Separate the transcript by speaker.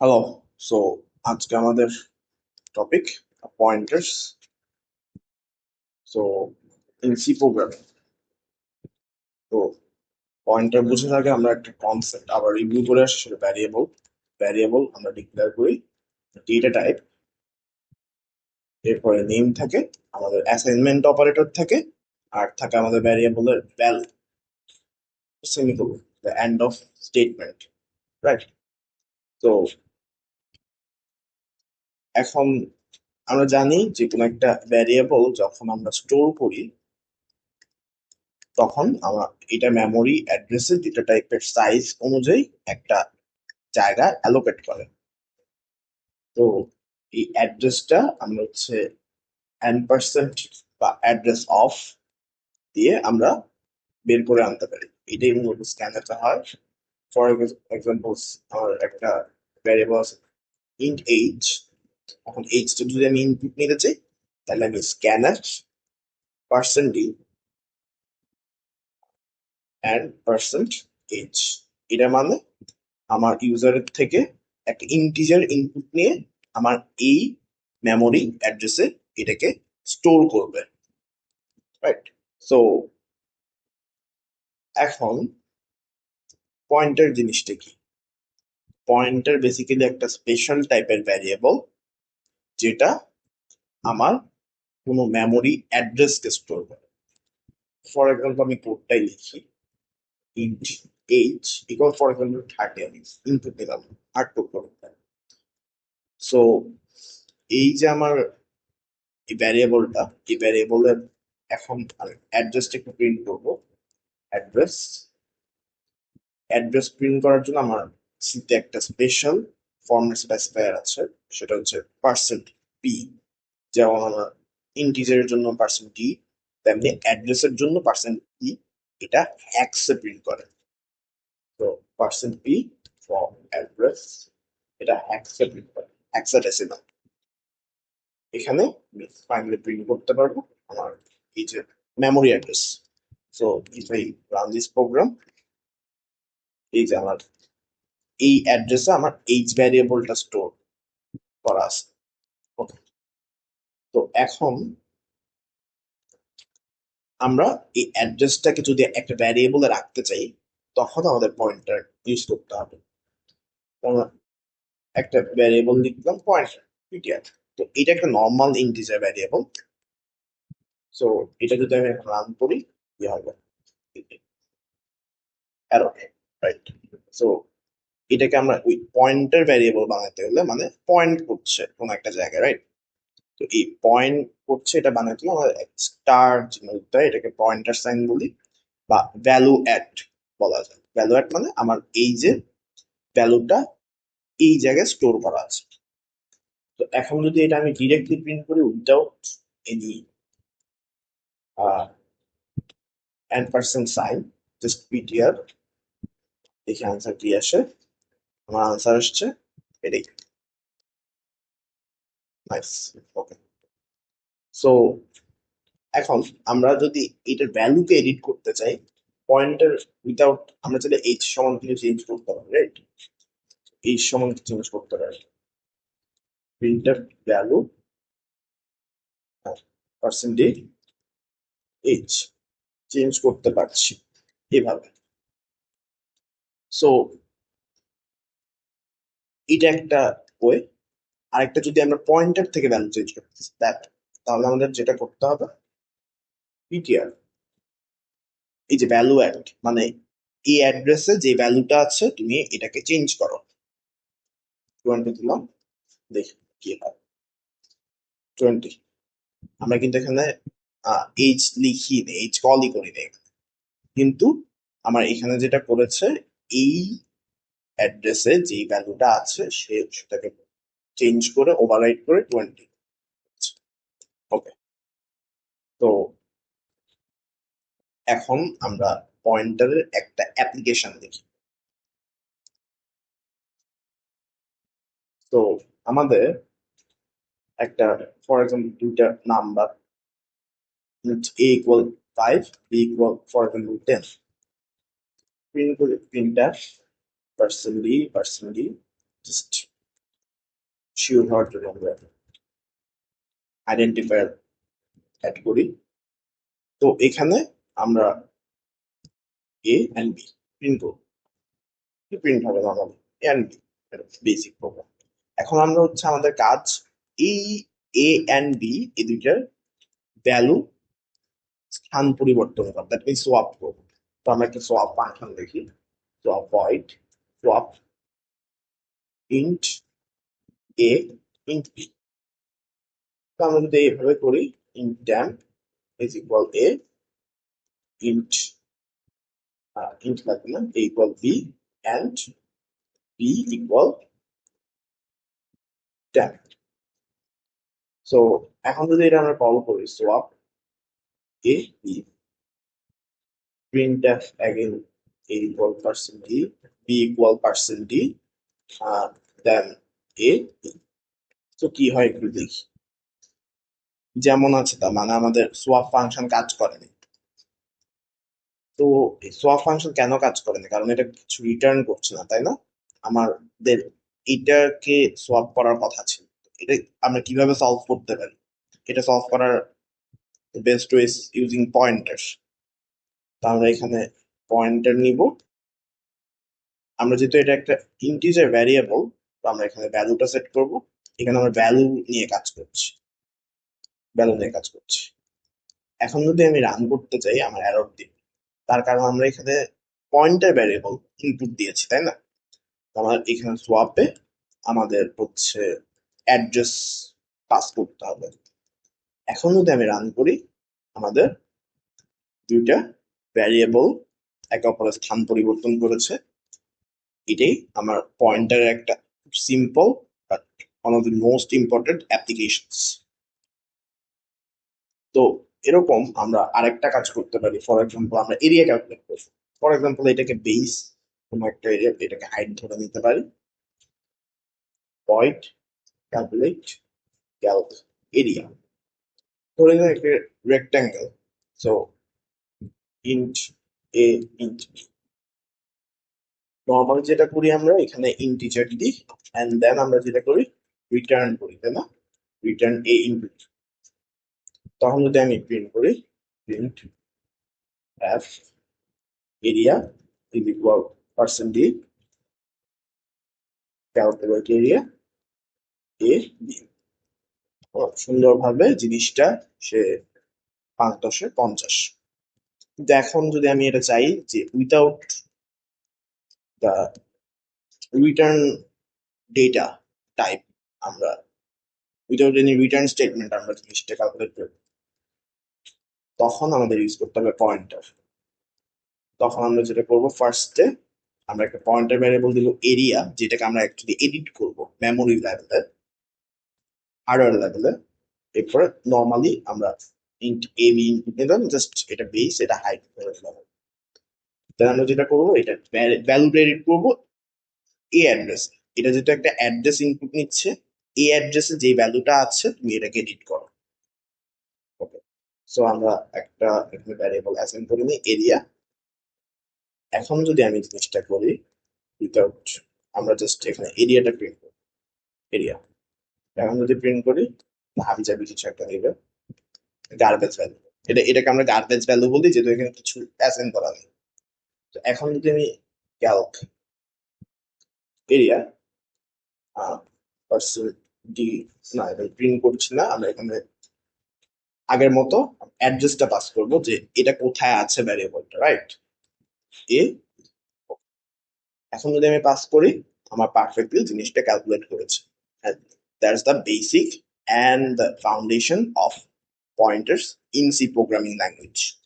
Speaker 1: Hello so আজকে আমাদের topic pointers so in C programming তো পয়েন্টার বুঝে থাকে আমরা একটা কনসেপ্ট আবার রিভিউ করে আসি, সেটা ভ্যারিয়েবল ভ্যারিয়েবল আমরা ডিক্লেয়ার করি ডেটা টাইপ এরপরে নেম থাকে, আমাদের অ্যাসাইনমেন্ট অপারেটর থাকে, আর থাকে আমাদের ভ্যারিয়েবলের value semicolon the end of statement right তো এখন আমরা জানি যে কোনো একটা ভ্যারিয়েবল যখন আমরা স্টোর করি, তখন আমরা এটা মেমোরি অ্যাড্রেসের ডেটা টাইপের সাইজ অনুযায়ী একটা জায়গা অ্যালোকেট করে। তো এই অ্যাড্রেসটা আমরা হচ্ছে এন পার্সেন্ট বা অ্যাড্রেস অফ দিয়ে আমরা বের করে আনতে পারি। এটাই মূলত স্ক্যানারটা হয়। ফর এক্সাম্পল আমার একটা ভ্যারিয়েবল ইন্ট এইজ এখন এইজটা যদি আমি ইনপুট নিতে চাই, তাহলে আমি scanner percent D and percentage এটা মানে আমার ইউজারের থেকে একটা ইন্টিজার ইনপুট নিয়ে আমার এই মেমোরি অ্যাড্রেসে এটাকে স্টোর করবে। রাইট সো এখন পয়েন্টার জিনিসটা কি? পয়েন্টার বেসিক্যালি একটা স্পেশাল টাইপের ভ্যারিয়েবল যেটা আমার কোনো মেমোরি অ্যাড্রেসকে স্টোর করে। ফর এক্সাম্পল আমি কোডটাই লিখি, int age equal for example 30 আমি ইনপুট দিলাম আউটপুট করতে সো এই যে আমার এই ভ্যারিয়েবলটা এই ভ্যারিয়েবলের এখন অ্যাড্রেসটা একটু প্রিন্ট করব। অ্যাড্রেস অ্যাড্রেস প্রিন্ট করার জন্য আমার সিতে একটা স্পেশাল ফর্মেট স্পেসিফায়ার আছে, সেটা হচ্ছে পার্সেন্ট পি যেমন আমার ইন্টিজারের জন্য পার্সেন্ট ডি তেমনি অ্যাড্রেসের জন্য পার্সেন্ট পি এটা হ্যাক্সে প্রিন্ট করে। তো পার্সেন্ট পি ফর অ্যাড্রেস এটা হ্যাক্সে প্রিন্ট করে হ্যাক্সাডেসিমাল এখানে আমি ফাইনালি প্রিন্ট করতে পারব আমার এই যে memory address so if I run this program এই যে আমার এই অ্যাড্রেসে আমার এইচ ভ্যারিয়েবলটা স্টোর করা আছে। তো এখন আমরা এই অ্যাড্রেসটাকে যদি একটা ভ্যারিয়েবলে রাখতে চাই, তখন আমাদের পয়েন্টার ইউজ করতে হবে। একটা ভ্যারিয়েবল লিখলাম পয়েন্টার পিটিআর তো এটা একটা নর্মাল ইন্টিজার ভ্যারিয়েবল সো এটা যদি আমি রান করি, কি হবে? রাইট সো এটাকে আমরা ওই পয়েন্টের ভ্যারিয়েবল বানাতে হলে মানে পয়েন্ট করছে কোন একটা জায়গায় রাইট তো এই পয়েন্ট করছে, এটা বানাতে হলে আমাদের স্টার চিহ্ন দিতে হয় এটাকে পয়েন্টার সাইন বলি, বা ভ্যালু অ্যাড বলা যায়। ভ্যালু অ্যাড মানে আমার এই যে ভ্যালুটা এই জায়গায় স্টোর করা আছে। তো এখন যদি এটা আমি ডিরেক্টলি প্রিন্ট করি without any and percent sign just PTR দেখি আনসার কি আসে। আমার আনসার আসছে এটাই নাইস ওকে সো এখন আমরা যদি এটার ভ্যালুকে এডিট করতে চাই পয়েন্টার উইদাউট আমরা চাইলে এইচ সমান কিছু চেঞ্জ করতে পারি রাইট এইচ সমান চেঞ্জ করতে পারি। Printer value percentage H change করতে পারছি এভাবে। সো এটা একটা ওয়ে। আরেকটা যদি আমরা পয়েন্টার থেকে ভ্যালু চেঞ্জ করতে দ্যাট তাহলে আমাদের যেটা করতে হবে পিটিআর এই যে ভ্যালু অ্যাড মানে এই অ্যাড্রেসে যে ভ্যালুটা আছে, তুমি এটাকে চেঞ্জ করো। টোয়েন্টি দিলাম, দেখি কি হয়। টোয়েন্টি আমরা কিন্তু এখানে এইচ লিখি এইচ কলই করি নি কিন্তু আমার এখানে যেটা করেছে, এই অ্যাড্রেসে যে ভ্যালুটা আছে, সে সেটাকে চেঞ্জ করে ওভাররাইট করে টোয়েন্টি ওকে তো এখন আমরা পয়েন্টারের একটা অ্যাপ্লিকেশন দেখি। তো আমাদের একটা ফর এক্সাম্পল দুইটা number A equal five B equal for example ten print করে printer D percent D just sure হওয়ার আইডেন্টিফায়ার অ্যাড করি তো এখানে আমরা এ অ্যান্ড বি প্রিন্ট করব। কি প্রিন্ট হবে normally A and B basic program এখন আমরা হচ্ছে আমাদের কাজ, এই এ অ্যান্ড বি এই দুইটার ভ্যালু স্থান পরিবর্তন করা। দ্যাট মিনস সোয়াপ করব। তো আমরা একটা সোয়াপ ফাংশন দেখি। Swap void swap int A int B তো আমরা যদি এইভাবে করি int temp is equal A int int লাগবে না A equal B and B equal temp so এখন যদি এটা আমরা কল করি swap A B printf again a equal percent d b equal percent d uh, then a তো কি হয় একটু দেখি। যেমন আছে তা মানে আমাদের সোয়াপ ফাংশন কাজ করেনি তো সোয়াপ ফাংশন কেন কাজ করেনি কারণ এটা কিছু রিটার্ন করছে না তাই না? আমাদের এটাকে সোয়াপ করার কথা ছিল। এটা আমরা কীভাবে সলভ করতে পারি? এটা সলভ করার বেস্ট ওয়েস ইউজিং পয়েন্টার্স তো আমরা এখানে পয়েন্টার নিব। আমরা যেহেতু এটা একটা ইন্টিজার ভ্যারিয়েবল তো আমরা এখানে ভ্যালুটা সেট করব। এখানে আমরা ভ্যালু নিয়ে কাজ করছি। ভ্যালু নিয়ে কাজ করছি। এখন যদি আমি রান করতে চাই, আমার এরর দিই তার কারণ আমরা এখানে পয়েন্টার ভ্যারিয়েবল ইনপুট দিয়েছি, তাই না? আমার এখানে সোয়াপে আমাদের হচ্ছে অ্যাড্রেস পাস করতে হবে। এখন যদি আমি রান করি, আমাদের দুইটা ভ্যারিয়েবল একে অপরের স্থান পরিবর্তন করেছে। এটাই আমার পয়েন্টারের একটা simple but one of the most important applications তো এরকম আমরা আরেকটা কাজ করতে পারি। ফর এক্সাম্পল আমরা এরিয়া ক্যালকুলেট করব ফর এক্সাম্পল এটাকে বেস কোনো একটা এরিয়া এটাকে হাইট ধরে নিতে পারি। পয়েন্ট ক্যালকুলেট ক্যালক এরিয়া ধরে নিন একটা rectangle so int A normal যেটা করি আমরা, এখানে ইন্টিজার দিই এন্ড দেন আমরা যেটা করি রিটার্ন করি, তাই না? রিটার্ন এ ইনটু তখন যদি আমি প্রিন্ট করি print F area is equal percent D calculate area A B সুন্দরভাবে জিনিসটা সে পাঁচ দশে পঞ্চাশ। কিন্তু এখন যদি আমি এটা চাই যে without the return data type আমরা উইথাউট এনি রিটার্ন স্টেটমেন্ট আমরা জিনিসটা ক্যালকুলেট করব, তখন আমাদের ইউজ করতে হবে পয়েন্টার তখন আমরা যেটা করব ফার্স্টে আমরা একটা পয়েন্টার ভ্যারিয়েবল দিব এরিয়া যেটাকে আমরা অ্যাকচুয়ালি এডিট করব মেমোরি লেভেলে হার্ডওয়্যার লেভেলে এরপরে নর্মালি আমরা ইন্ট এ বি নিলাম জাস্ট এটা বেস এটা হাইট করে দিলাম তাহলে আমরা যেটা করব, এটা ভ্যালু এডিট করব এ অ্যাড্রেস এটা যেহেতু একটা অ্যাড্রেস ইনপুট নিচ্ছে এই অ্যাড্রেসে যে ভ্যালুটা আছে, তুমি এটাকে এডিট করো। ওকে সো আমরা একটা এখানে ভ্যারিয়েবল অ্যাসাইন করে নিই এরিয়া এখন যদি আমি জিনিসটা করি উইথাউট আমরা জাস্ট এখানে এরিয়াটা প্রিন্ট করি। এরিয়া এখন যদি প্রিন্ট করি হাবি যাবি কিছু একটা দেবে গার্বেজ ভ্যালু এটা, এটাকে আমরা গার্বেজ ভ্যালু বলি, যেহেতু এখানে কিছু অ্যাসাইন করা নেই। তো এখন যদি আমি ক্যালক এরিয়া ডি না, এটা প্রিন্ট করছি না, আমরা এখানে আগের মতো অ্যাড্রেসটা পাস করব যে এটা কোথায় আছে ভ্যারিয়েবলটা রাইট এ এখন যদি আমি পাস করি, আমার পারফেক্টলি জিনিসটা ক্যালকুলেট করেছে। That's the basic and the foundation of pointers in C programming language.